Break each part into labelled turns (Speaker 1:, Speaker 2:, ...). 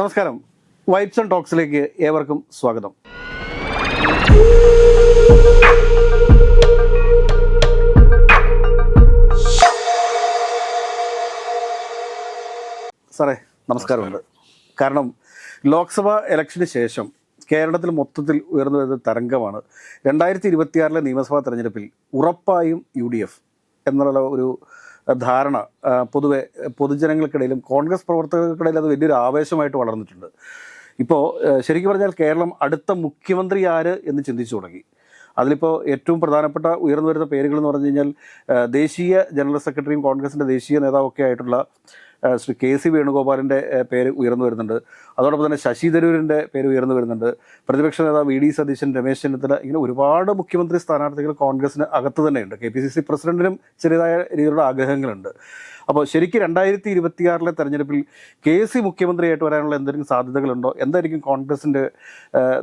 Speaker 1: നമസ്കാരം vibes and ടോക്സിലേക്ക് ഏവർക്കും സ്വാഗതം സാറേ നമസ്കാരമുണ്ട് കാരണം ലോക്സഭാ ഇലക്ഷന് ശേഷം കേരളത്തിൽ മൊത്തത്തിൽ ഉയർന്നു വരുന്ന തരംഗമാണ് രണ്ടായിരത്തി ഇരുപത്തിയാറിലെ നിയമസഭാ തെരഞ്ഞെടുപ്പിൽ ഉറപ്പായും യു ഡി എഫ് എന്നുള്ള ഒരു ധാരണ പൊതുവെ പൊതുജനങ്ങൾക്കിടയിലും കോൺഗ്രസ് പ്രവർത്തകർക്കിടയിൽ അത് വലിയൊരു ആവേശമായിട്ട് വളർന്നിട്ടുണ്ട് ഇപ്പോൾ ശരിക്കും പറഞ്ഞാൽ കേരളം അടുത്ത മുഖ്യമന്ത്രി ആര് എന്ന് ചിന്തിച്ചു തുടങ്ങി അതിലിപ്പോൾ ഏറ്റവും പ്രധാനപ്പെട്ട ഉയർന്നു വരുന്ന പേരുകൾ എന്ന് പറഞ്ഞു കഴിഞ്ഞാൽ ദേശീയ ജനറൽ സെക്രട്ടറിയും കോൺഗ്രസിൻ്റെ ദേശീയ നേതാവൊക്കെ ആയിട്ടുള്ള ശ്രീ കെ സി വേണുഗോപാലിൻ്റെ പേര് ഉയർന്നു വരുന്നുണ്ട് അതോടൊപ്പം തന്നെ ശശി തരൂരിൻ്റെ പേര് ഉയർന്നു വരുന്നുണ്ട് പ്രതിപക്ഷ നേതാവ് വി ഡി സതീശൻ രമേശ് ചെന്നിത്തല ഇങ്ങനെ ഒരുപാട് മുഖ്യമന്ത്രി സ്ഥാനാർത്ഥികൾ കോൺഗ്രസിന് അകത്ത് തന്നെയുണ്ട് കെ പി സി സി പ്രസിഡന്റിനും ചെറിയതായ രീതിയിലുള്ള ആഗ്രഹങ്ങളുണ്ട് അപ്പോൾ ശരിക്കും രണ്ടായിരത്തി ഇരുപത്തിയാറിലെ തെരഞ്ഞെടുപ്പിൽ കെ സി മുഖ്യമന്ത്രിയായിട്ട് വരാനുള്ള എന്തെങ്കിലും സാധ്യതകളുണ്ടോ എന്തായിരിക്കും കോൺഗ്രസിൻ്റെ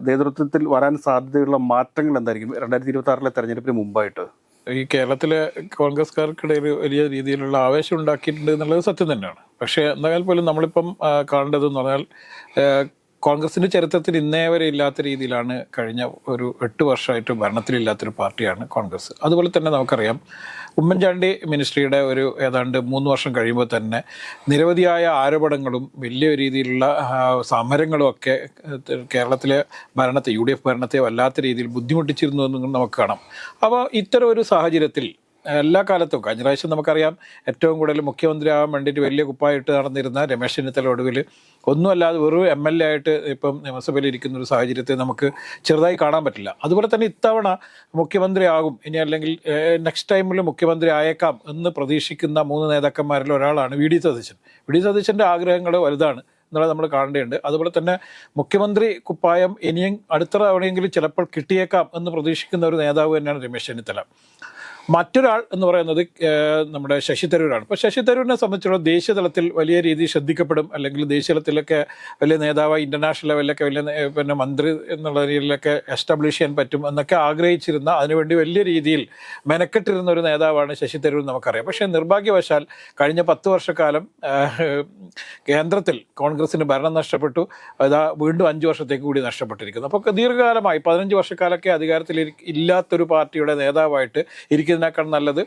Speaker 1: നേതൃത്വത്തിൽ വരാൻ സാധ്യതയുള്ള മാറ്റങ്ങൾ എന്തായിരിക്കും രണ്ടായിരത്തി ഇരുപത്തി ആറിലെ തെരഞ്ഞെടുപ്പിന് മുമ്പായിട്ട്
Speaker 2: ഈ കേരളത്തിലെ കോൺഗ്രസ്കാർക്കിടയിൽ വലിയ രീതിയിലുള്ള ആവേശം ഉണ്ടാക്കിയിട്ടുണ്ട് എന്നുള്ളത് സത്യം തന്നെയാണ് പക്ഷേ എന്നാൽ പോലും നമ്മളിപ്പം എന്ന് പറഞ്ഞാൽ കോൺഗ്രസിന്റെ ചരിത്രത്തിൽ ഇന്നേ വരെ ഇല്ലാത്ത രീതിയിലാണ് കഴിഞ്ഞ ഒരു എട്ട് വർഷമായിട്ട് ഭരണത്തിലില്ലാത്തൊരു പാർട്ടിയാണ് കോൺഗ്രസ് അതുപോലെ തന്നെ നമുക്കറിയാം ഉമ്മൻചാണ്ടി മിനിസ്ട്രിയുടെ ഒരു ഏതാണ്ട് മൂന്ന് വർഷം കഴിയുമ്പോൾ തന്നെ നിരവധിയായ ആരോപണങ്ങളും വലിയ രീതിയിലുള്ള സമരങ്ങളും ഒക്കെ കേരളത്തിലെ ഭരണത്തെ യു ഡി എഫ് ഭരണത്തെ വല്ലാത്ത രീതിയിൽ ബുദ്ധിമുട്ടിച്ചിരുന്നു എന്നും നമുക്ക് കാണാം അപ്പോൾ ഇത്തരം ഒരു സാഹചര്യത്തിൽ എല്ലാ കാലത്തും കഴിഞ്ഞ പ്രാവശ്യം നമുക്കറിയാം ഏറ്റവും കൂടുതൽ മുഖ്യമന്ത്രി ആവാൻ വേണ്ടിയിട്ട് വലിയ കുപ്പായിട്ട് നടന്നിരുന്ന രമേശ് ചെന്നിത്തല ഒടുവിൽ ഒന്നുമല്ലാതെ വെറും എം എൽ എ ആയിട്ട് ഇപ്പം നിയമസഭയിൽ ഇരിക്കുന്ന ഒരു സാഹചര്യത്തെ നമുക്ക് ചെറുതായി കാണാൻ പറ്റില്ല അതുപോലെ തന്നെ ഇത്തവണ മുഖ്യമന്ത്രി ആകും ഇനി അല്ലെങ്കിൽ നെക്സ്റ്റ് ടൈമിൽ മുഖ്യമന്ത്രി ആയേക്കാം എന്ന് പ്രതീക്ഷിക്കുന്ന മൂന്ന് നേതാക്കന്മാരിൽ ഒരാളാണ് V D Satheesan V D സതീശൻ്റെ ആഗ്രഹങ്ങൾ വലുതാണ് എന്നുള്ളത് നമ്മൾ കാണേണ്ടതുണ്ട് അതുപോലെ തന്നെ മുഖ്യമന്ത്രി കുപ്പായം ഇനിയും അടുത്ത തവണയെങ്കിലും ചിലപ്പോൾ കിട്ടിയേക്കാം എന്ന് പ്രതീക്ഷിക്കുന്ന ഒരു നേതാവ് തന്നെയാണ് രമേശ് ചെന്നിത്തല മറ്റൊരാൾ എന്ന് പറയുന്നത് നമ്മുടെ ശശി തരൂരാണ് അപ്പോൾ ശശി തരൂരിനെ സംബന്ധിച്ചുള്ള ദേശീയ തലത്തിൽ വലിയ രീതിയിൽ ശ്രദ്ധിക്കപ്പെടും അല്ലെങ്കിൽ ദേശീയ തലത്തിലൊക്കെ വലിയ നേതാവ് ഇൻ്റർനാഷണൽ ലെവലിലൊക്കെ വലിയ പിന്നെ മന്ത്രി എന്നുള്ള രീതിയിലൊക്കെ എസ്റ്റാബ്ലിഷ് ചെയ്യാൻ പറ്റും എന്നൊക്കെ ആഗ്രഹിച്ചിരുന്ന അതിനുവേണ്ടി വലിയ രീതിയിൽ മെനക്കെട്ടിരുന്ന ഒരു നേതാവാണ് ശശി തരൂർ നമുക്കറിയാം പക്ഷേ നിർഭാഗ്യവശാൽ കഴിഞ്ഞ പത്ത് വർഷക്കാലം കേന്ദ്രത്തിൽ കോൺഗ്രസിന് ഭരണം നഷ്ടപ്പെട്ടു അതാ വീണ്ടും അഞ്ച് വർഷത്തേക്ക് കൂടി നഷ്ടപ്പെട്ടിരിക്കുന്നു അപ്പോൾ ദീർഘകാലമായി പതിനഞ്ച് വർഷക്കാലൊക്കെ അധികാരത്തിൽ ഇല്ലാത്തൊരു പാർട്ടിയുടെ നേതാവായിട്ട് ഇരിക്കുന്ന ചെയ്യുന്നതിനേക്കാൾ നല്ലത്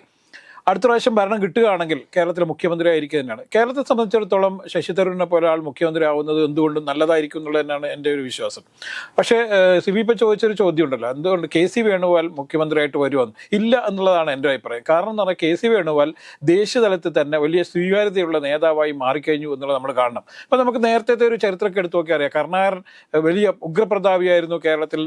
Speaker 2: അടുത്ത പ്രാവശ്യം ഭരണം കിട്ടുകയാണെങ്കിൽ കേരളത്തിലെ മുഖ്യമന്ത്രി ആയിരിക്കുക തന്നെയാണ് കേരളത്തെ സംബന്ധിച്ചിടത്തോളം ശശി തരൂരിനെ പോലെ ആൾ മുഖ്യമന്ത്രി ആവുന്നത് എന്തുകൊണ്ടും നല്ലതായിരിക്കും എന്നുള്ളത് തന്നെയാണ് എൻ്റെ ഒരു വിശ്വാസം പക്ഷേ സിബി ഇപ്പം ചോദിച്ചൊരു ചോദ്യം ഉണ്ടല്ലോ എന്തുകൊണ്ട് കെ സി വേണുഗോപാൽ മുഖ്യമന്ത്രിയായിട്ട് വരുമെന്ന് ഇല്ല എന്നുള്ളതാണ് എൻ്റെ അഭിപ്രായം കാരണം എന്ന് പറഞ്ഞാൽ കെ സി വേണുഗോപാൽ ദേശീയതലത്തിൽ തന്നെ വലിയ സ്വീകാര്യതയുള്ള നേതാവായി മാറിക്കഴിഞ്ഞു എന്നുള്ളത് നമ്മൾ കാണണം അപ്പം നമുക്ക് നേരത്തെ ഒരു ചരിത്രമൊക്കെ എടുത്തു നോക്കിയാൽ അറിയാം കർണാകരൻ വലിയ ഉഗ്രപ്രതാപിയായിരുന്നു കേരളത്തിൽ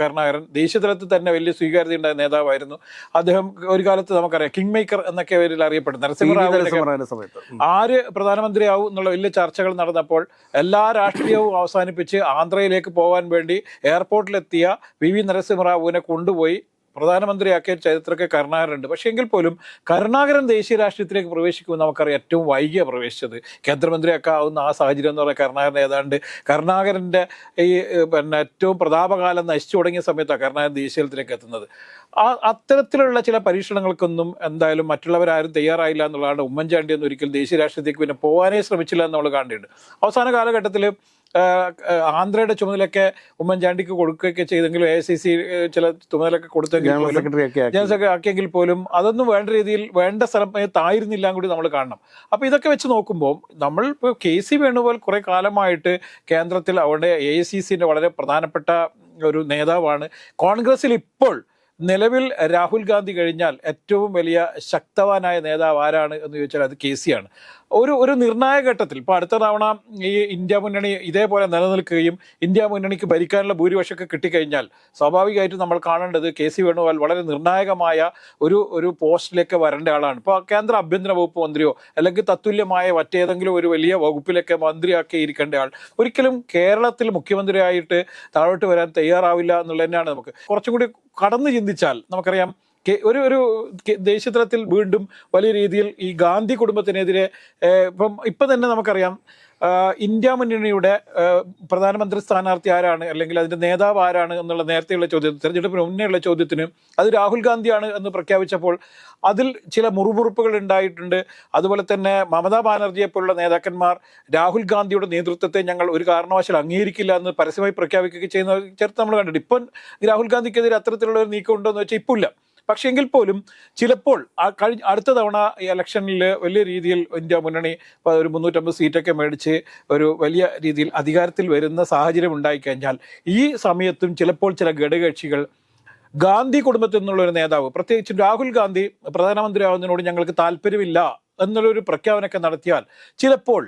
Speaker 2: കരുണാകരൻ ദേശീയതലത്തിൽ തന്നെ വലിയ സ്വീകാര്യത ഉണ്ടായ നേതാവായിരുന്നു അദ്ദേഹം ഒരു കാലത്ത് നമുക്കറിയാം കിങ് മേക്കർ എന്നൊക്കെ പേരിൽ അറിയപ്പെടുന്നു
Speaker 1: നരസിംഹറാവു സമയത്ത്
Speaker 2: ആര് പ്രധാനമന്ത്രിയാവും എന്നുള്ള വലിയ ചർച്ചകൾ നടന്നപ്പോൾ എല്ലാ രാഷ്ട്രീയവും അവസാനിപ്പിച്ച് ആന്ധ്രയിലേക്ക് പോകാൻ വേണ്ടി എയർപോർട്ടിലെത്തിയ വി വി നരസിംഹറാവുവിനെ കൊണ്ടുപോയി പ്രധാനമന്ത്രിയാക്കിയ ചരിത്രമൊക്കെ കരുണാകരനുണ്ട് പക്ഷേ എങ്കിൽ പോലും കരുണാകരൻ ദേശീയ രാഷ്ട്രീയത്തിലേക്ക് പ്രവേശിക്കുമ്പോൾ നമുക്കറിയാം ഏറ്റവും വൈകിയ പ്രവേശിച്ചത് കേന്ദ്രമന്ത്രിയാക്കാവുന്ന ആ സാഹചര്യം എന്ന് പറഞ്ഞാൽ കരുണാകരൻ ഏതാണ്ട് കരുണാകരൻ്റെ ഈ പിന്നെ ഏറ്റവും പ്രതാപകാലം നശിച്ചു തുടങ്ങിയ സമയത്താണ് കരുണാകരൻ ദേശീയത്തിലേക്ക് എത്തുന്നത് ആ അത്തരത്തിലുള്ള ചില പരീക്ഷണങ്ങൾക്കൊന്നും എന്തായാലും മറ്റുള്ളവരാരും തയ്യാറായില്ല എന്നുള്ളതാണ് ഉമ്മൻചാണ്ടി ഒന്നും ഒരിക്കലും ദേശീയ രാഷ്ട്രീയത്തേക്ക് പിന്നെ പോകാനേ ശ്രമിച്ചില്ല എന്ന് നമ്മൾ കാണേണ്ടിയുണ്ട് അവസാന കാലഘട്ടത്തിൽ ആന്ധ്രയുടെ ചുമതലയൊക്കെ ഉമ്മൻചാണ്ടിക്ക് കൊടുക്കുകയൊക്കെ ചെയ്തെങ്കിലും എ സി സി ചില ചുമതലയൊക്കെ കൊടുത്തെങ്കിലും ജനറൽ സെക്രട്ടറി ആക്കിയെങ്കിൽ പോലും അതൊന്നും വേണ്ട രീതിയിൽ വേണ്ട സ്ഥലത്തായിരുന്നില്ല കൂടി നമ്മൾ കാണണം അപ്പോൾ ഇതൊക്കെ വെച്ച് നോക്കുമ്പോൾ നമ്മൾ ഇപ്പോൾ കെ സി വേണുപോലെ കുറേ കാലമായിട്ട് കേന്ദ്രത്തിൽ അവിടെ എ സി സിന്റെ വളരെ പ്രധാനപ്പെട്ട ഒരു നേതാവാണ് കോൺഗ്രസിൽ ഇപ്പോൾ നിലവിൽ രാഹുൽ ഗാന്ധി കഴിഞ്ഞാൽ ഏറ്റവും വലിയ ശക്തവാനായ നേതാവ് ആരാണ് എന്ന് ചോദിച്ചാൽ അത് കെ സി ആണ് ഒരു ഒരു നിർണായക ഘട്ടത്തിൽ ഇപ്പോൾ അടുത്ത തവണ ഈ ഇന്ത്യ മുന്നണി ഇതേപോലെ നിലനിൽക്കുകയും ഇന്ത്യ മുന്നണിക്ക് ഭരിക്കാനുള്ള ഭൂരിപക്ഷമൊക്കെ കിട്ടിക്കഴിഞ്ഞാൽ സ്വാഭാവികമായിട്ടും നമ്മൾ കാണേണ്ടത് കെ സി വേണുഗോപാൽ വളരെ നിർണായകമായ ഒരു ഒരു പോസ്റ്റിലേക്ക് വരേണ്ട ആളാണ് ഇപ്പോൾ കേന്ദ്ര ആഭ്യന്തര വകുപ്പ് മന്ത്രിയോ അല്ലെങ്കിൽ തത്തുല്യമായ മറ്റേതെങ്കിലും ഒരു വലിയ വകുപ്പിലൊക്കെ മന്ത്രിയാക്കിയിരിക്കേണ്ട ഇരിക്കേണ്ട ആൾ ഒരിക്കലും കേരളത്തിൽ മുഖ്യമന്ത്രിയായിട്ട് താഴോട്ട് വരാൻ തയ്യാറാവില്ല എന്നുള്ളതന്നെയാണ് നമുക്ക് കുറച്ചും കൂടി കടന്നു ചിന്തിച്ചാൽ നമുക്കറിയാം ഒരു ഒരു ദേശീയതലത്തിൽ വീണ്ടും വലിയ രീതിയിൽ ഈ ഗാന്ധി കുടുംബത്തിനെതിരെ ഇപ്പം ഇപ്പം തന്നെ നമുക്കറിയാം ഇന്ത്യ മുന്നണിയുടെ പ്രധാനമന്ത്രി സ്ഥാനാർത്ഥി ആരാണ് അല്ലെങ്കിൽ അതിൻ്റെ നേതാവ് ആരാണ് എന്നുള്ള നേരത്തെയുള്ള ചോദ്യത്തിന് തെരഞ്ഞെടുപ്പിന് മുന്നേയുള്ള ചോദ്യത്തിന് അത് രാഹുൽ ഗാന്ധിയാണ് എന്ന് പ്രഖ്യാപിച്ചപ്പോൾ അതിൽ ചില മുറുമുറുപ്പുകൾ ഉണ്ടായിട്ടുണ്ട് അതുപോലെ തന്നെ മമതാ ബാനർജിയെ പോലുള്ള നേതാക്കന്മാർ രാഹുൽ ഗാന്ധിയുടെ നേതൃത്വത്തെ ഞങ്ങൾ ഒരു കാരണവശാൽ അംഗീകരിക്കില്ല എന്ന് പരസ്യമായി പ്രഖ്യാപിക്കുകയൊക്കെ ചെയ്യുന്ന ചേർത്ത് നമ്മൾ കണ്ടിട്ടുണ്ട് ഇപ്പം രാഹുൽ ഗാന്ധിക്കെതിരെ അത്തരത്തിലുള്ള ഒരു നീക്കം ഉണ്ടോ എന്ന് വെച്ചാൽ ഇപ്പോൾ ഇല്ല പക്ഷേ എങ്കിൽ പോലും ചിലപ്പോൾ കഴിഞ്ഞ അടുത്ത തവണ ഈ ഇലക്ഷനിൽ വലിയ രീതിയിൽ ഇന്ത്യ മുന്നണി ഒരു മുന്നൂറ്റമ്പത് സീറ്റൊക്കെ മേടിച്ച് ഒരു വലിയ രീതിയിൽ അധികാരത്തിൽ വരുന്ന സാഹചര്യം ഉണ്ടായിക്കഴിഞ്ഞാൽ ഈ സമയത്തും ചിലപ്പോൾ ചില ഘടകകക്ഷികൾ ഗാന്ധി കുടുംബത്തിൽ നിന്നുള്ള ഒരു നേതാവ് പ്രത്യേകിച്ച് രാഹുൽ ഗാന്ധി പ്രധാനമന്ത്രിയാവുന്നതിനോട് ഞങ്ങൾക്ക് താല്പര്യമില്ല എന്നുള്ളൊരു പ്രഖ്യാപനമൊക്കെ നടത്തിയാൽ ചിലപ്പോൾ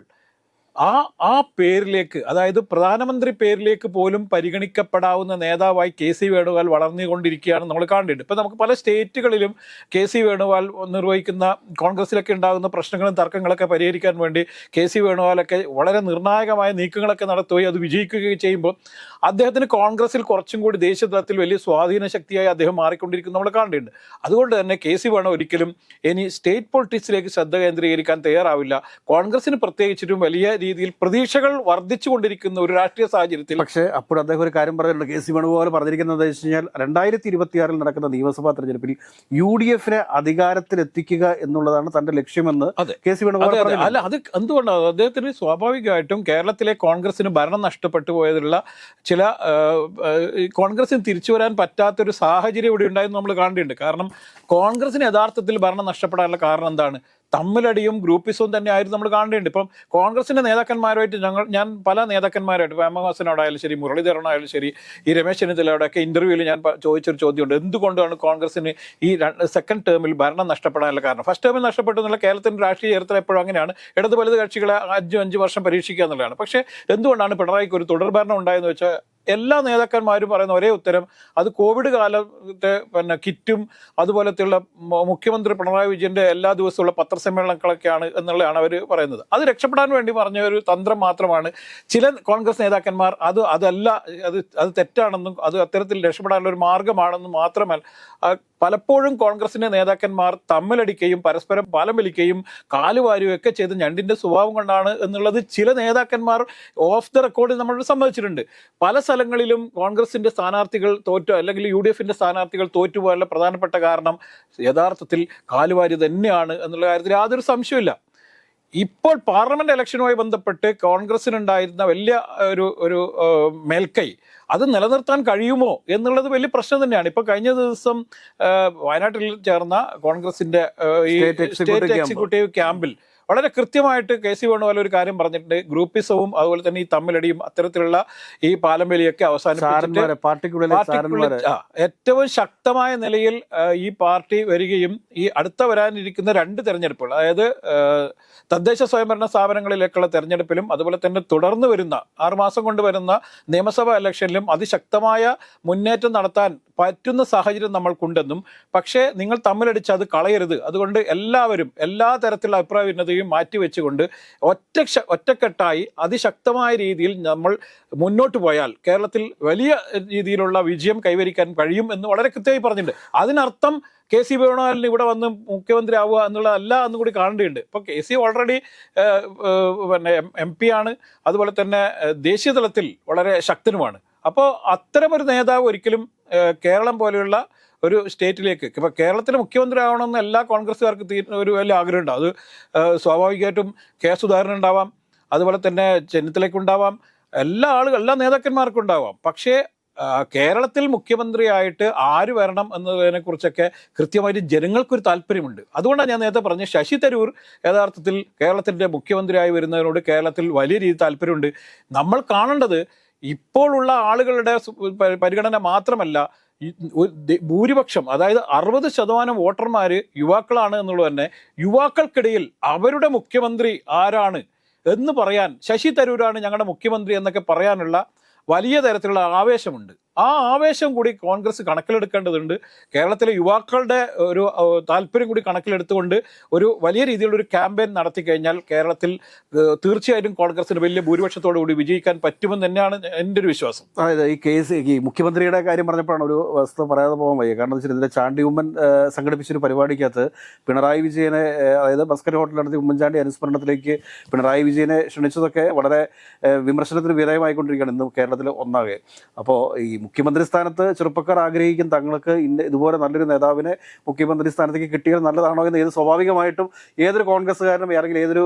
Speaker 2: ആ ആ പേരിലേക്ക് അതായത് പ്രധാനമന്ത്രി പേരിലേക്ക് പോലും പരിഗണിക്കപ്പെടാവുന്ന നേതാവായി കെ സി വേണുഗോപാൽ വളർന്നുകൊണ്ടിരിക്കുകയാണ് നമ്മൾ കാണേണ്ടത് ഇപ്പം നമുക്ക് പല സ്റ്റേറ്റുകളിലും കെ സി വേണുഗോപാൽ നിർവഹിക്കുന്ന കോൺഗ്രസിലൊക്കെ ഉണ്ടാകുന്ന പ്രശ്നങ്ങളും തർക്കങ്ങളൊക്കെ പരിഹരിക്കാൻ വേണ്ടി കെ സി വേണുഗോപാലൊക്കെ വളരെ നിർണായകമായ നീക്കങ്ങളൊക്കെ നടത്തുകയും അത് വിജയിക്കുകയും ചെയ്യുമ്പോൾ അദ്ദേഹത്തിന് കോൺഗ്രസിൽ കുറച്ചും കൂടി ദേശീയ തലത്തിൽ വലിയ സ്വാധീന ശക്തിയായി അദ്ദേഹം മാറിക്കൊണ്ടിരിക്കുന്നത് നമ്മൾ കാണേണ്ടതുണ്ട് അതുകൊണ്ട് തന്നെ കെ സി വേണു ഒരിക്കലും ഇനി സ്റ്റേറ്റ് പൊളിറ്റിക്സിലേക്ക് ശ്രദ്ധ കേന്ദ്രീകരിക്കാൻ തയ്യാറാവില്ല കോൺഗ്രസിന് പ്രത്യേകിച്ചിട്ടും വലിയ രീതിയിൽ പ്രതീക്ഷകൾ വർദ്ധിച്ചുകൊണ്ടിരിക്കുന്ന ഒരു രാഷ്ട്രീയ സാഹചര്യത്തിൽ
Speaker 1: പക്ഷേ അപ്പോൾ അദ്ദേഹം ഒരു കാര്യം പറയുന്നുണ്ട് കെ സി വേണുഗോപാൽ പറഞ്ഞിരിക്കുന്നത് എന്ന് വെച്ച് കഴിഞ്ഞാൽ രണ്ടായിരത്തി ഇരുപത്തിയാറിൽ നടക്കുന്ന നിയമസഭാ തെരഞ്ഞെടുപ്പിൽ യു ഡി എഫിനെ അധികാരത്തിലെത്തിക്കുക എന്നുള്ളതാണ് തന്റെ ലക്ഷ്യമെന്ന്
Speaker 2: കെ സി വേണുഗോപാൽ അല്ല അത് എന്തുകൊണ്ടാണ് അദ്ദേഹത്തിന് സ്വാഭാവികമായിട്ടും കേരളത്തിലെ കോൺഗ്രസിന് ഭരണം നഷ്ടപ്പെട്ടു പോയതിലുള്ള ചില കോൺഗ്രസിന് തിരിച്ചു വരാൻ പറ്റാത്ത ഒരു സാഹചര്യം ഇവിടെ ഉണ്ടായെന്ന് നമ്മൾ കാണേണ്ടിയുണ്ട് കാരണം കോൺഗ്രസിന് യഥാർത്ഥത്തിൽ ഭരണം നഷ്ടപ്പെടാനുള്ള കാരണം എന്താണ് തമ്മിലടിയും ഗ്രൂപ്പിസവും തന്നെ ആയിരുന്നു നമ്മൾ കാണേണ്ടത് ഇപ്പം കോൺഗ്രസിന്റെ നേതാക്കന്മാരുമായിട്ട് ഞങ്ങൾ ഞാൻ പല നേതാക്കന്മാരായിട്ട് ഹേമഹാസനോടായാലും ശരി മുരളീധരനായാലും ശരി ഈ രമേശ് ചെന്നിത്തലയോടൊക്കെ ഇന്റർവ്യൂവിൽ ഞാൻ ചോദിച്ചൊരു ചോദ്യമുണ്ട് എന്തുകൊണ്ടാണ് കോൺഗ്രസിന് ഈ സെക്കൻഡ് ടേമിൽ ഭരണം നഷ്ടപ്പെടാനുള്ള കാരണം ഫസ്റ്റ് ടേമിൽ നഷ്ടപ്പെട്ടു എന്നുള്ള കേരളത്തിന്റെ രാഷ്ട്രീയ ചരിത്രം എപ്പോഴും അങ്ങനെയാണ് ഇടത് വലത് കക്ഷികളെ അഞ്ചും അഞ്ച് വർഷം പരീക്ഷിക്കുക എന്നുള്ളതാണ് പക്ഷേ എന്തുകൊണ്ടാണ് പിണറായിക്ക് ഒരു തുടർഭരണം ഉണ്ടായെന്ന് വെച്ചാൽ എല്ലാ നേതാക്കന്മാരും പറയുന്ന ഒരേ ഉത്തരം അത് കോവിഡ് കാലത്തെ പിന്നെ കിറ്റും അതുപോലത്തെയുള്ള മുഖ്യമന്ത്രി പിണറായി വിജയന്റെ എല്ലാ ദിവസമുള്ള പത്രസമ്മേളനങ്ങളൊക്കെയാണ് എന്നുള്ളതാണ് അവർ പറയുന്നത് അത് രക്ഷപ്പെടാൻ വേണ്ടി പറഞ്ഞ ഒരു തന്ത്രം മാത്രമാണ് ചില കോൺഗ്രസ് നേതാക്കന്മാർ അത് അതല്ല അത് അത് തെറ്റാണെന്നും അത് അത്തരത്തിൽ രക്ഷപ്പെടാനുള്ള ഒരു മാർഗമാണെന്നും മാത്രമല്ല പലപ്പോഴും കോൺഗ്രസിന്റെ നേതാക്കന്മാർ തമ്മിലടിക്കുകയും പരസ്പരം പാലം വലിക്കുകയും കാലുവാരുകയും ചെയ്ത് ഞണ്ടിന്റെ സ്വഭാവം കൊണ്ടാണ് എന്നുള്ളത് ചില നേതാക്കന്മാർ ഓഫ് ദ റെക്കോർഡിൽ നമ്മൾ സമ്മതിച്ചിട്ടുണ്ട് പല സ്ഥലങ്ങളിലും കോൺഗ്രസിന്റെ സ്ഥാനാർത്ഥികൾ തോറ്റോ അല്ലെങ്കിൽ യു ഡി എഫിന്റെ സ്ഥാനാർത്ഥികൾ തോറ്റുപോകാനുള്ള പ്രധാനപ്പെട്ട കാരണം യഥാർത്ഥത്തിൽ കാലുവാരി തന്നെയാണ് എന്നുള്ള കാര്യത്തിൽ യാതൊരു സംശയമില്ല ഇപ്പോൾ പാർലമെന്റ് ഇലക്ഷനുമായി ബന്ധപ്പെട്ട് കോൺഗ്രസിനുണ്ടായിരുന്ന വലിയ ഒരു ഒരു മേൽക്കൈ അത് നിലനിർത്താൻ കഴിയുമോ എന്നുള്ളത് വലിയ പ്രശ്നം തന്നെയാണ് ഇപ്പൊ കഴിഞ്ഞ ദിവസം വയനാട്ടിൽ ചേർന്ന കോൺഗ്രസിന്റെ ഈ സ്റ്റേറ്റ് എക്സിക്യൂട്ടീവ് ക്യാമ്പിൽ വളരെ കൃത്യമായിട്ട് കെ സി വേണുപോലെ ഒരു കാര്യം പറഞ്ഞിട്ടുണ്ട് ഗ്രൂപ്പിസവും അതുപോലെ തന്നെ ഈ തമ്മിലടിയും അത്തരത്തിലുള്ള ഈ പാലംവേലിയൊക്കെ വലിയൊക്കെ
Speaker 1: അവസാനിപ്പിച്ചിട്ട്
Speaker 2: ഏറ്റവും ശക്തമായ നിലയിൽ ഈ പാർട്ടി വരികയും ഈ അടുത്ത വരാനിരിക്കുന്ന രണ്ട് തെരഞ്ഞെടുപ്പുകൾ അതായത് തദ്ദേശ സ്വയംഭരണ സ്ഥാപനങ്ങളിലേക്കുള്ള തെരഞ്ഞെടുപ്പിലും അതുപോലെ തന്നെ തുടർന്ന് വരുന്ന ആറുമാസം കൊണ്ട് വരുന്ന നിയമസഭാ ഇലക്ഷനിലും അതിശക്തമായ മുന്നേറ്റം നടത്താൻ പറ്റുന്ന സാഹചര്യം നമ്മൾക്കുണ്ടെന്നും പക്ഷേ നിങ്ങൾ തമ്മിലടിച്ച് അത് കളയരുത് അതുകൊണ്ട് എല്ലാവരും എല്ലാ തരത്തിലുള്ള അഭിപ്രായ സാധ്യതയും മാറ്റിവെച്ചുകൊണ്ട് ഒറ്റ ഒറ്റക്കെട്ടായി അതിശക്തമായ രീതിയിൽ നമ്മൾ മുന്നോട്ട് പോയാൽ കേരളത്തിൽ വലിയ രീതിയിലുള്ള വിജയം കൈവരിക്കാൻ കഴിയും എന്ന് വളരെ കൃത്യമായി പറഞ്ഞിട്ടുണ്ട് അതിനർത്ഥം കെ സി വേണുഗോപാലിന് ഇവിടെ വന്ന് മുഖ്യമന്ത്രി ആവുക എന്നുള്ളതല്ല എന്നും കൂടി കാണേണ്ടതുണ്ട് ഇപ്പോൾ കെ സി ഓൾറെഡി പിന്നെ എം പി ആണ് അതുപോലെ തന്നെ ദേശീയ തലത്തിൽ വളരെ ശക്തനുമാണ് അപ്പോൾ അത്തരമൊരു നേതാവ് ഒരിക്കലും കേരളം പോലെയുള്ള ഒരു സ്റ്റേറ്റിലേക്ക് ഇപ്പോൾ കേരളത്തിലെ മുഖ്യമന്ത്രി ആവണമെന്ന് എല്ലാ കോൺഗ്രസ്സുകാർക്ക് തീ ഒരു വലിയ ആഗ്രഹമുണ്ട് അത് സ്വാഭാവികമായിട്ടും കെ സുധാകരൻ ഉണ്ടാവാം അതുപോലെ തന്നെ ചെന്നിത്തലയ്ക്കുണ്ടാവാം എല്ലാ ആളുകൾ എല്ലാ നേതാക്കന്മാർക്കും ഉണ്ടാവാം പക്ഷേ കേരളത്തിൽ മുഖ്യമന്ത്രിയായിട്ട് ആര് വരണം എന്നതിനെ കുറിച്ചൊക്കെ കൃത്യമായിട്ട് ജനങ്ങൾക്കൊരു താല്പര്യമുണ്ട് അതുകൊണ്ടാണ് ഞാൻ നേരത്തെ പറഞ്ഞത് ശശി തരൂർ യഥാർത്ഥത്തിൽ കേരളത്തിൻ്റെ മുഖ്യമന്ത്രിയായി വരുന്നതിനോട് കേരളത്തിൽ വലിയ രീതിയിൽ താല്പര്യമുണ്ട് നമ്മൾ കാണേണ്ടത് ഇപ്പോഴുള്ള ആളുകളുടെ പരിഗണന മാത്രമല്ല ഭൂരിപക്ഷം അതായത് അറുപത് ശതമാനം വോട്ടർമാർ യുവാക്കളാണ് എന്നുള്ളത് തന്നെ യുവാക്കൾക്കിടയിൽ അവരുടെ മുഖ്യമന്ത്രി ആരാണ് എന്ന് പറയാൻ ശശി തരൂരാണ് ഞങ്ങളുടെ മുഖ്യമന്ത്രി എന്നൊക്കെ പറയാനുള്ള വലിയ തരത്തിലുള്ള ആവേശമുണ്ട് ആ ആവേശം കൂടി കോൺഗ്രസ് കണക്കിലെടുക്കേണ്ടതുണ്ട് കേരളത്തിലെ യുവാക്കളുടെ ഒരു താല്പര്യം കൂടി കണക്കിലെടുത്തുകൊണ്ട് ഒരു വലിയ രീതിയിലുള്ള ഒരു ക്യാമ്പയിൻ നടത്തി കഴിഞ്ഞാൽ കേരളത്തിൽ തീർച്ചയായിട്ടും കോൺഗ്രസിന് വലിയ ഭൂരിപക്ഷത്തോടു കൂടി വിജയിക്കാൻ പറ്റുമെന്ന് തന്നെയാണ് എൻ്റെ ഒരു വിശ്വാസം
Speaker 1: അതായത് ഈ കേസ് ഈ മുഖ്യമന്ത്രിയുടെ കാര്യം പറഞ്ഞപ്പോഴാണ് ഒരു വസ്തുത പറയാതെ പോകാൻ വയ്യ കാരണം വെച്ചാൽ ഇതിൻ്റെ ചാണ്ടി ഉമ്മൻ സംഘടിപ്പിച്ചൊരു പരിപാടിക്കകത്ത് പിണറായി വിജയനെ അതായത് ബസ്കറ്റ് ഹോട്ടലിൽ നടത്തിയ ഉമ്മൻചാണ്ടി അനുസ്മരണത്തിലേക്ക് പിണറായി വിജയനെ ക്ഷണിച്ചതൊക്കെ വളരെ വിമർശനത്തിന് വിധേയമായിക്കൊണ്ടിരിക്കുകയാണ് ഇന്ന് കേരളത്തിൽ ഒന്നാകെ അപ്പോൾ ഈ മുഖ്യമന്ത്രി സ്ഥാനത്ത് ചെറുപ്പക്കാർ ആഗ്രഹിക്കും തങ്ങൾക്ക് ഇന്ന ഇതുപോലെ നല്ലൊരു നേതാവിനെ മുഖ്യമന്ത്രി സ്ഥാനത്തേക്ക് കിട്ടിയാൽ നല്ലതാണോ എന്ന് ഏത് സ്വാഭാവികമായിട്ടും ഏതൊരു കോൺഗ്രസ്സുകാരനും അല്ലെങ്കിൽ ഏതൊരു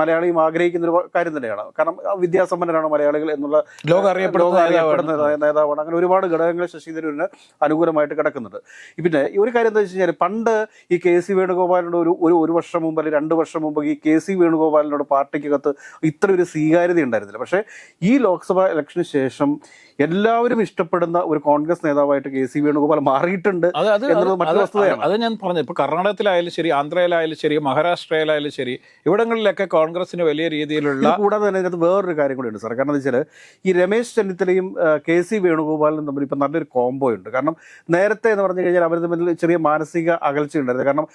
Speaker 1: മലയാളിയും ആഗ്രഹിക്കുന്ന ഒരു കാര്യം തന്നെയാണ് കാരണം വിദ്യാസമ്പന്നരാണ് മലയാളികൾ എന്നുള്ള ലോകം അറിയപ്പെടുന്ന നേതാവാണ് അങ്ങനെ ഒരുപാട് ഘടകങ്ങൾ ശശി തരൂരിന് അനുകൂലമായിട്ട് കിടക്കുന്നുണ്ട് പിന്നെ ഈ ഒരു കാര്യം എന്താ വെച്ച് കഴിഞ്ഞാൽ പണ്ട് ഈ കെ സി വേണുഗോപാലിനോട് ഒരു ഒരു ഒരു വർഷം മുമ്പ് അല്ലെങ്കിൽ രണ്ട് വർഷം മുമ്പ് ഈ കെ സി വേണുഗോപാലിനോട് പാർട്ടിക്കകത്ത് ഇത്ര ഒരു സ്വീകാര്യത ഉണ്ടായിരുന്നില്ല പക്ഷേ ഈ ലോക്സഭാ ഇലക്ഷന് ശേഷം എല്ലാവരും ഇഷ്ടം ഇഷ്ടപ്പെടുന്ന ഒരു കോൺഗ്രസ് നേതാവായിട്ട് കെ സി വേണുഗോപാൽ മാറിയിട്ടുണ്ട്
Speaker 2: അത് ഞാൻ പറഞ്ഞു ഇപ്പൊ കർണാടകത്തിലായാലും ശരി ആന്ധ്രയിലായാലും ശരി മഹാരാഷ്ട്രയിലായാലും ശരി ഇവിടങ്ങളിലൊക്കെ കോൺഗ്രസിന് വലിയ രീതിയിലുള്ള
Speaker 1: കൂടാതെ തന്നെ ഇതിനകത്ത് വേറൊരു കാര്യം ഉണ്ട് സാർ കാരണം എന്താ ഈ രമേശ് ചെന്നിത്തലയും കെ സി വേണുഗോപാലും തമ്മിൽ ഇപ്പൊ നല്ലൊരു കോംബോ ഉണ്ട് കാരണം നേരത്തെ എന്ന് പറഞ്ഞു കഴിഞ്ഞാൽ അവർ തമ്മിൽ ചെറിയ മാനസിക അകൽച്ച ഉണ്ടായിരുന്നു കാരണം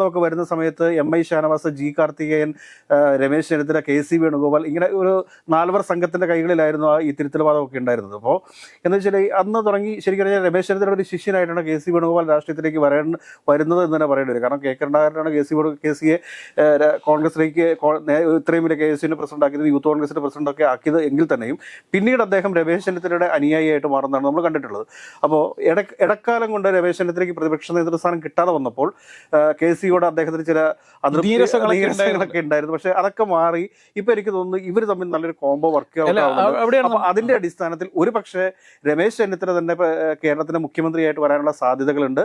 Speaker 1: ഈ ഒക്കെ വരുന്ന സമയത്ത് M I Shanavas G Karthikeyan Ramesh Chennithala K C Venugopal ഇങ്ങനെ ഒരു നാലുവർ സംഘത്തിന്റെ കൈകളിലായിരുന്നു ആ ഈ തിരുത്തൽവാദമൊക്കെ ഉണ്ടായിരുന്നത് അപ്പോൾ എന്ന് വെച്ചാൽ അന്ന് തുടങ്ങി ശരിക്കും പറഞ്ഞാൽ രമേശ് ചെന്നിത്തല ഒരു ശിഷ്യനായിട്ടാണ് കെ സി വേണുഗോപാൽ രാഷ്ട്രീയത്തിലേക്ക് വരേണ്ട വരുന്നത് എന്ന് തന്നെ പറയേണ്ടി വരും കാരണം കെ കരുണാകരനാണ് കെ സി കെ സിയെ കോൺഗ്രസിലേക്ക് ഇത്രയും വലിയ കെ എസ് യുവിനെ പ്രസിഡന്റ് ആക്കിയത് യൂത്ത് കോൺഗ്രസിന്റെ പ്രസിഡന്റ് ഒക്കെ ആക്കിയത് എങ്കിൽ തന്നെയും പിന്നീട് അദ്ദേഹം രമേശ് ചെന്നിത്തലയുടെ അനുയായിയായിട്ട് മാറുന്നതാണ് നമ്മൾ കണ്ടിട്ടുള്ളത് അപ്പോൾ ഇട ഇടക്കാലം കൊണ്ട് രമേശ് ചെന്നിത്തലയ്ക്ക് പ്രതിപക്ഷ നേതൃസ്ഥാനം കിട്ടാതെ വന്നപ്പോൾ കെ സിയോട് അദ്ദേഹത്തിന് ചില നീരസങ്ങളൊക്കെ ഉണ്ടായിരുന്നു പക്ഷെ അതൊക്കെ മാറി ഇപ്പൊ എനിക്ക് തോന്നുന്നു ഇവർ തമ്മിൽ നല്ലൊരു കോംബോ വർക്ക് അതിന്റെ അടിസ്ഥാനത്തിൽ ഒരു പക്ഷേ രമേശ് ചെന്നിത്തല തന്നെ കേരളത്തിൻ്റെ മുഖ്യമന്ത്രിയായിട്ട് വരാനുള്ള സാധ്യതകളുണ്ട്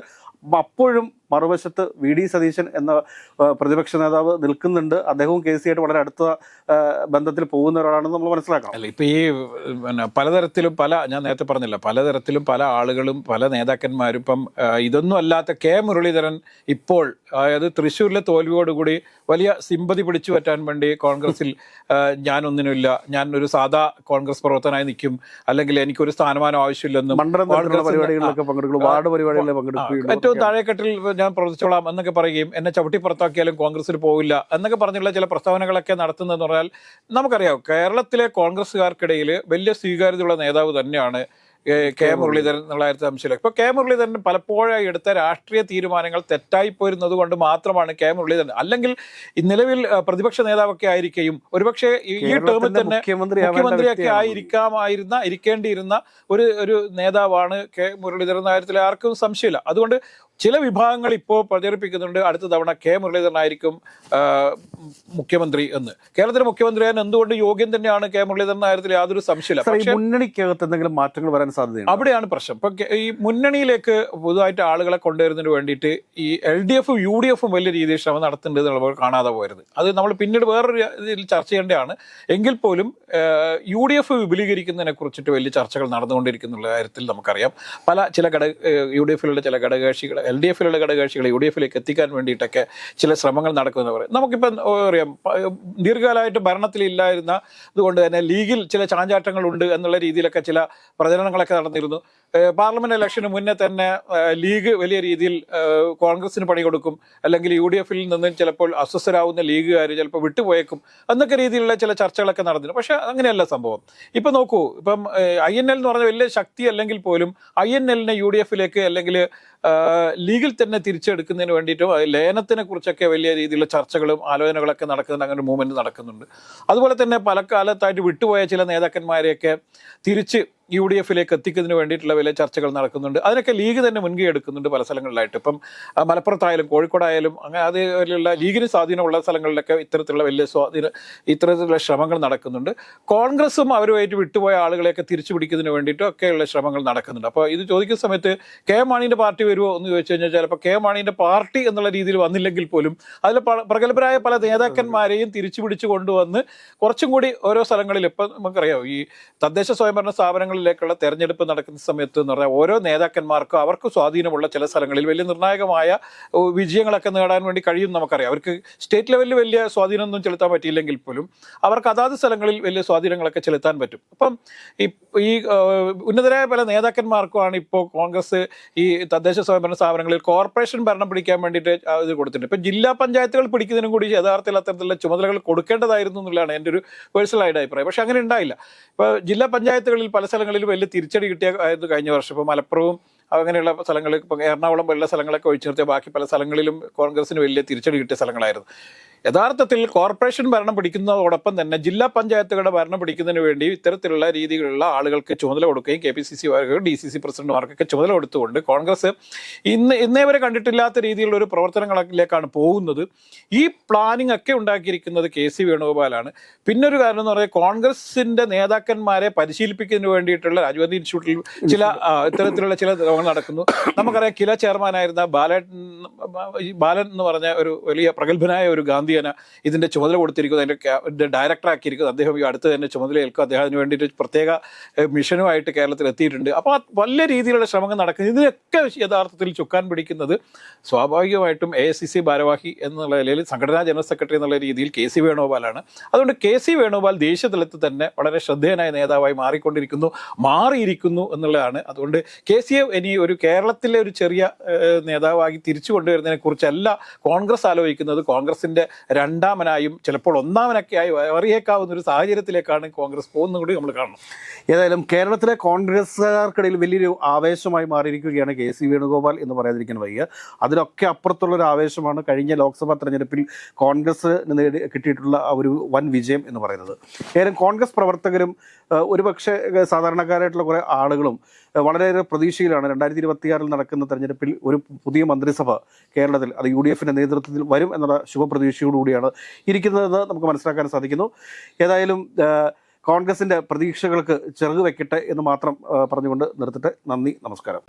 Speaker 1: അപ്പോഴും മറുവശത്ത് വി ഡി സതീശൻ എന്ന പ്രതിപക്ഷ നേതാവ് നിൽക്കുന്നുണ്ട് അദ്ദേഹവും കെ ആയിട്ട് വളരെ അടുത്ത ബന്ധത്തിൽ പോകുന്ന ഒരാളാണെന്ന് നമ്മൾ മനസ്സിലാക്കണം
Speaker 2: അല്ല ഇപ്പം ഈ പിന്നെ പലതരത്തിലും പല ഞാൻ നേരത്തെ പറഞ്ഞില്ല പലതരത്തിലും പല ആളുകളും പല നേതാക്കന്മാരും ഇപ്പം ഇതൊന്നും അല്ലാത്ത കെ മുരളീധരൻ ഇപ്പോൾ അതായത് തൃശ്ശൂരിലെ തോൽവിയോടുകൂടി വലിയ സിമ്പതി പിടിച്ചു പറ്റാൻ വേണ്ടി കോൺഗ്രസിൽ ഞാനൊന്നിനുമില്ല ഞാൻ ഒരു സാധാ കോൺഗ്രസ് പ്രവർത്തനമായി നിൽക്കും അല്ലെങ്കിൽ എനിക്കൊരു സ്ഥാനമാനം ആവശ്യമില്ലെന്നും
Speaker 1: പരിപാടികളിലൊക്കെ പങ്കെടുക്കും വാർഡ് പരിപാടികളിൽ പങ്കെടുക്കും
Speaker 2: ഏറ്റവും താഴെക്കെട്ടിൽ ഞാൻ പ്രവർത്തിച്ചോളാം എന്നൊക്കെ പറയുകയും എന്നെ ചവിട്ടി പുറത്താക്കിയാലും കോൺഗ്രസിൽ പോകില്ല എന്നൊക്കെ പറഞ്ഞുള്ള ചില പ്രസ്താവനകളൊക്കെ നടത്തുന്നതെന്ന് പറഞ്ഞാൽ നമുക്കറിയാം കേരളത്തിലെ കോൺഗ്രസ്സുകാർക്കിടയിൽ വലിയ സ്വീകാര്യതയുള്ള നേതാവ് തന്നെയാണ് കെ മുരളീധരൻ തൊള്ളായിരത്തി അംശയിലൊക്കെ ഇപ്പൊ കെ മുരളീധരൻ പലപ്പോഴായി എടുത്ത രാഷ്ട്രീയ തീരുമാനങ്ങൾ തെറ്റായി പോയിരുന്നത് കൊണ്ട് മാത്രമാണ് കെ മുരളീധരൻ അല്ലെങ്കിൽ നിലവിൽ പ്രതിപക്ഷ നേതാവൊക്കെ ആയിരിക്കും ഒരുപക്ഷെ ഈ ടേമിൽ തന്നെ മുഖ്യമന്ത്രിയൊക്കെ ആയിരിക്കാമായിരുന്ന ഇരിക്കേണ്ടിയിരുന്ന ഒരു ഒരു നേതാവാണ് കെ മുരളീധരൻ കാര്യത്തിൽ ആർക്കും സംശയമില്ല അതുകൊണ്ട് ചില വിഭാഗങ്ങൾ ഇപ്പോൾ പ്രചരിപ്പിക്കുന്നുണ്ട് അടുത്ത തവണ കെ മുരളീധരനായിരിക്കും മുഖ്യമന്ത്രി എന്ന് കേരളത്തിലെ മുഖ്യമന്ത്രിയാൻ എന്തുകൊണ്ട് യോഗ്യം തന്നെയാണ് കെ മുരളീധരൻ ആയിരത്തിൽ യാതൊരു സംശയമില്ല
Speaker 1: മുന്നണിക്കകത്ത് എന്തെങ്കിലും മാറ്റങ്ങൾ വരാൻ സാധ്യതയുണ്ട്
Speaker 2: അവിടെയാണ് പ്രശ്നം ഇപ്പൊ ഈ മുന്നണിയിലേക്ക് പുതുതായിട്ട് ആളുകളെ കൊണ്ടുവരുന്നതിന് വേണ്ടിയിട്ട് ഈ എൽ ഡി എഫും യു ഡി എഫും വലിയ രീതിയിൽ ശ്രമം നടത്തേണ്ടത് കാണാതെ പോയത് അത് നമ്മൾ പിന്നീട് വേറൊരു ഇതിൽ ചർച്ച ചെയ്യേണ്ടതാണ് എങ്കിൽ പോലും യു ഡി എഫ് വിപുലീകരിക്കുന്നതിനെ കുറിച്ചിട്ട് വലിയ ചർച്ചകൾ നടന്നുകൊണ്ടിരിക്കുന്ന കാര്യത്തിൽ നമുക്കറിയാം പല ചില ഘടക യു ഡി എഫിലുള്ള ചില ഘടകകക്ഷികളെ എൽ ഡി എഫിലുള്ള ഘടകകക്ഷികളെ യു ഡി എഫിലേക്ക് എത്തിക്കാൻ വേണ്ടിയിട്ടൊക്കെ ചില ശ്രമങ്ങൾ നടക്കുമെന്ന് പറയും നമുക്കിപ്പോൾ അറിയാം ദീർഘകാലമായിട്ട് ഭരണത്തിലില്ലായിരുന്ന അതുകൊണ്ട് തന്നെ ലീഗിൽ ചില ചാഞ്ചാട്ടങ്ങളുണ്ട് എന്നുള്ള രീതിയിലൊക്കെ ചില പ്രചരണങ്ങളൊക്കെ നടന്നിരുന്നു പാർലമെന്റ് ഇലക്ഷന് മുന്നേ തന്നെ ലീഗ് വലിയ രീതിയിൽ കോൺഗ്രസിന് പണി കൊടുക്കും അല്ലെങ്കിൽ യു ഡി എഫിൽ നിന്നും ചിലപ്പോൾ അസ്വസ്ഥരാകുന്ന ലീഗുകാർ ചിലപ്പോൾ വിട്ടുപോയേക്കും എന്നൊക്കെ രീതിയിലുള്ള ചില ചർച്ചകളൊക്കെ നടന്നിരുന്നു പക്ഷെ അങ്ങനെയല്ല സംഭവം ഇപ്പം നോക്കൂ ഇപ്പം ഐ എൻ എൽ എന്ന് പറഞ്ഞ വലിയ ശക്തി അല്ലെങ്കിൽ പോലും ഐ എൻ എല്ലിനെ യു ഡി എഫിലേക്ക് അല്ലെങ്കിൽ ലീഗിൽ തന്നെ തിരിച്ചെടുക്കുന്നതിന് വേണ്ടിയിട്ടും ലയനത്തിനെ കുറിച്ചൊക്കെ വലിയ രീതിയിലുള്ള ചർച്ചകളും ആലോചനകളൊക്കെ നടക്കുന്നുണ്ട് അങ്ങനെ ഒരു മൂവ്മെന്റ് നടക്കുന്നുണ്ട് അതുപോലെ തന്നെ പല കാലത്തായിട്ട് വിട്ടുപോയ ചില നേതാക്കന്മാരെയൊക്കെ തിരിച്ച് യു ഡി എഫിലേക്ക് എത്തിക്കുന്നതിന് വേണ്ടിയിട്ടുള്ള വില ചർച്ചകൾ നടക്കുന്നുണ്ട് അതിനൊക്കെ ലീഗ് തന്നെ മുൻകൈ എടുക്കുന്നുണ്ട് പല സ്ഥലങ്ങളിലായിട്ട് ഇപ്പം മലപ്പുറത്തായാലും കോഴിക്കോടായാലും അങ്ങനെ അതിലുള്ള ലീഗിന് സ്വാധീനമുള്ള സ്ഥലങ്ങളിലൊക്കെ ഇത്തരത്തിലുള്ള വലിയ സ്വാധീന ഇത്തരത്തിലുള്ള ശ്രമങ്ങൾ നടക്കുന്നുണ്ട് കോൺഗ്രസും അവരുമായിട്ട് വിട്ടുപോയ ആളുകളെയൊക്കെ തിരിച്ചു പിടിക്കുന്നതിന് വേണ്ടിയിട്ടും ഒക്കെയുള്ള ശ്രമങ്ങൾ നടക്കുന്നുണ്ട് അപ്പോൾ ഇത് ചോദിക്കുന്ന സമയത്ത് കെ മാണിൻ്റെ പാർട്ടി വരുമോ എന്ന് ചോദിച്ചു കഴിഞ്ഞാൽ ചിലപ്പോൾ കെ മാണിൻ്റെ പാർട്ടി എന്നുള്ള രീതിയിൽ വന്നില്ലെങ്കിൽ പോലും അതിൽ പ്രഗത്ഭരായ പല നേതാക്കന്മാരെയും തിരിച്ചു പിടിച്ചു കൊണ്ടുവന്ന് കുറച്ചും കൂടി ഓരോ സ്ഥലങ്ങളിൽ ഇപ്പം നമുക്കറിയാം ഈ തദ്ദേശ സ്വയംഭരണ സ്ഥാപനങ്ങൾ സ്ഥലങ്ങളിലേക്കുള്ള തെരഞ്ഞെടുപ്പ് നടക്കുന്ന സമയത്ത് എന്ന് പറഞ്ഞാൽ ഓരോ നേതാക്കന്മാർക്കും അവർക്ക് സ്വാധീനമുള്ള ചില സ്ഥലങ്ങളിൽ വലിയ നിർണായകമായ വിജയങ്ങളൊക്കെ നേടാൻ വേണ്ടി കഴിയും നമുക്കറിയാം അവർക്ക് സ്റ്റേറ്റ് ലെവലിൽ വലിയ സ്വാധീനമൊന്നും ചെലുത്താൻ പറ്റിയില്ലെങ്കിൽ പോലും അവർക്ക് അതാത് സ്ഥലങ്ങളിൽ വലിയ സ്വാധീനങ്ങളൊക്കെ ചെലുത്താൻ പറ്റും അപ്പം ഈ ഉന്നതരായ പല നേതാക്കന്മാർക്കുമാണ് ഇപ്പോൾ കോൺഗ്രസ് ഈ തദ്ദേശ സ്വയംഭരണ സ്ഥാപനങ്ങളിൽ കോർപ്പറേഷൻ ഭരണം പിടിക്കാൻ വേണ്ടിയിട്ട് ഇത് കൊടുത്തിട്ടുണ്ട് ഇപ്പം ജില്ലാ പഞ്ചായത്തുകൾ പിടിക്കുന്നതിനും കൂടി യഥാർത്ഥത്തിൽ അത്തരത്തിലുള്ള ചുമതലകൾ കൊടുക്കേണ്ടതായിരുന്നു എന്നുള്ളതാണ് എൻ്റെ ഒരു പേഴ്സണലായിട്ട് അഭിപ്രായം പക്ഷെ അങ്ങനെ ഉണ്ടായില്ല ഇപ്പോൾ ജില്ലാ പഞ്ചായത്തുകളിൽ പല സ്ഥലങ്ങളിൽ സ്ഥലങ്ങളിൽ വലിയ തിരിച്ചടി ആയിരുന്നു കഴിഞ്ഞ വർഷം ഇപ്പോൾ മലപ്പുറവും അങ്ങനെയുള്ള സ്ഥലങ്ങളിൽ ഇപ്പം എറണാകുളം പോലുള്ള സ്ഥലങ്ങളൊക്കെ ഒഴിച്ചു നിർത്തിയ ബാക്കി പല സ്ഥലങ്ങളിലും കോൺഗ്രസിന് വലിയ തിരിച്ചടി കിട്ടിയ സ്ഥലങ്ങളായിരുന്നു യഥാർത്ഥത്തിൽ കോർപ്പറേഷൻ ഭരണം പിടിക്കുന്നതോടൊപ്പം തന്നെ ജില്ലാ പഞ്ചായത്തുകളുടെ ഭരണം പിടിക്കുന്നതിന് വേണ്ടി ഇത്തരത്തിലുള്ള രീതിയിലുള്ള ആളുകൾക്ക് ചുമതല കൊടുക്കുകയും K P C C D C C പ്രസിഡന്റുമാർക്കൊക്കെ ചുമതല കൊടുത്തുകൊണ്ട് കോൺഗ്രസ് ഇന്ന് ഇന്നേ വരെ കണ്ടിട്ടില്ലാത്ത രീതിയിലുള്ള ഒരു പ്രവർത്തനങ്ങളിലേക്കാണ് പോകുന്നത് ഈ പ്ലാനിംഗ് ഒക്കെ ഉണ്ടാക്കിയിരിക്കുന്നത് കെ സി വേണുഗോപാലാണ് പിന്നൊരു കാരണം എന്ന് പറഞ്ഞാൽ കോൺഗ്രസിന്റെ നേതാക്കന്മാരെ പരിശീലിപ്പിക്കുന്നതിന് വേണ്ടിയിട്ടുള്ള രാജീവ്ഗാന്ധി ഇൻസ്റ്റിറ്റ്യൂട്ടിൽ ചില ഇത്തരത്തിലുള്ള ചില യോഗങ്ങൾ നടക്കുന്നു നമുക്കറിയാം കില ചെയർമാനായിരുന്ന ബാലൻ ബാലൻ എന്ന് പറഞ്ഞ ഒരു വലിയ പ്രഗത്ഭനായ ഒരു ഗാന്ധി ഗാന്ധിയാണ് ഇതിൻ്റെ ചുമതല കൊടുത്തിരിക്കുന്നത് അതിൻ്റെ ഡയറക്ടറാക്കിയിരിക്കുന്നത് അദ്ദേഹം ഈ അടുത്ത് തന്നെ ചുമതല ഏൽക്കുക അദ്ദേഹത്തിന് വേണ്ടിയിട്ട് പ്രത്യേക മിഷനുമായിട്ട് കേരളത്തിൽ എത്തിയിട്ടുണ്ട് അപ്പോൾ ആ വലിയ രീതിയിലുള്ള ശ്രമങ്ങൾ നടക്കുന്നത് ഇതിനൊക്കെ യഥാർത്ഥത്തിൽ ചുക്കാൻ പിടിക്കുന്നത് സ്വാഭാവികമായിട്ടും എ സി സി ഭാരവാഹി എന്നുള്ള നിലയിൽ സംഘടനാ ജനറൽ സെക്രട്ടറി എന്നുള്ള രീതിയിൽ കെ സി വേണുഗോപാലാണ് അതുകൊണ്ട് കെ സി വേണുഗോപാൽ ദേശീയ തലത്തിൽ തന്നെ വളരെ ശ്രദ്ധേയനായ നേതാവായി മാറിക്കൊണ്ടിരിക്കുന്നു മാറിയിരിക്കുന്നു എന്നുള്ളതാണ് അതുകൊണ്ട് കെ സി ഇനി ഒരു കേരളത്തിലെ ഒരു ചെറിയ നേതാവായി തിരിച്ചു കൊണ്ടുവരുന്നതിനെ കുറിച്ചല്ല കോൺഗ്രസ് ആലോചിക്കുന്നത് കോൺഗ്രസിൻ്റെ രണ്ടാമനായും ചിലപ്പോൾ ആയി അറിയേക്കാവുന്ന ഒരു സാഹചര്യത്തിലേക്കാണ് കോൺഗ്രസ് പോകുന്നത് കൂടി നമ്മൾ കാണണം
Speaker 1: ഏതായാലും കേരളത്തിലെ കോൺഗ്രസ്സുകാർക്കിടയിൽ വലിയൊരു ആവേശമായി മാറിയിരിക്കുകയാണ് കെ സി വേണുഗോപാൽ എന്ന് പറയാതിരിക്കാൻ വയ്യ അതിലൊക്കെ അപ്പുറത്തുള്ളൊരു ആവേശമാണ് കഴിഞ്ഞ ലോക്സഭാ തെരഞ്ഞെടുപ്പിൽ കോൺഗ്രസ് നേടി കിട്ടിയിട്ടുള്ള ഒരു വൻ വിജയം എന്ന് പറയുന്നത് ഏതായാലും കോൺഗ്രസ് പ്രവർത്തകരും ഒരുപക്ഷെ സാധാരണക്കാരായിട്ടുള്ള കുറേ ആളുകളും വളരെയേറെ പ്രതീക്ഷയിലാണ് രണ്ടായിരത്തി ഇരുപത്തിയാറിൽ നടക്കുന്ന തെരഞ്ഞെടുപ്പിൽ ഒരു പുതിയ മന്ത്രിസഭ കേരളത്തിൽ അത് യു ഡി എഫിൻ്റെ നേതൃത്വത്തിൽ വരും എന്നുള്ള ശുഭപ്രതീക്ഷ കൂടിയാണ് ഇരിക്കുന്നതെന്ന് നമുക്ക് മനസ്സിലാക്കാൻ സാധിക്കുന്നു ഏതായാലും കോൺഗ്രസിൻ്റെ പ്രതീക്ഷകൾക്ക് ചെറുകു വെക്കട്ടെ എന്ന് മാത്രം പറഞ്ഞുകൊണ്ട് നിർത്തിട്ട് നന്ദി നമസ്കാരം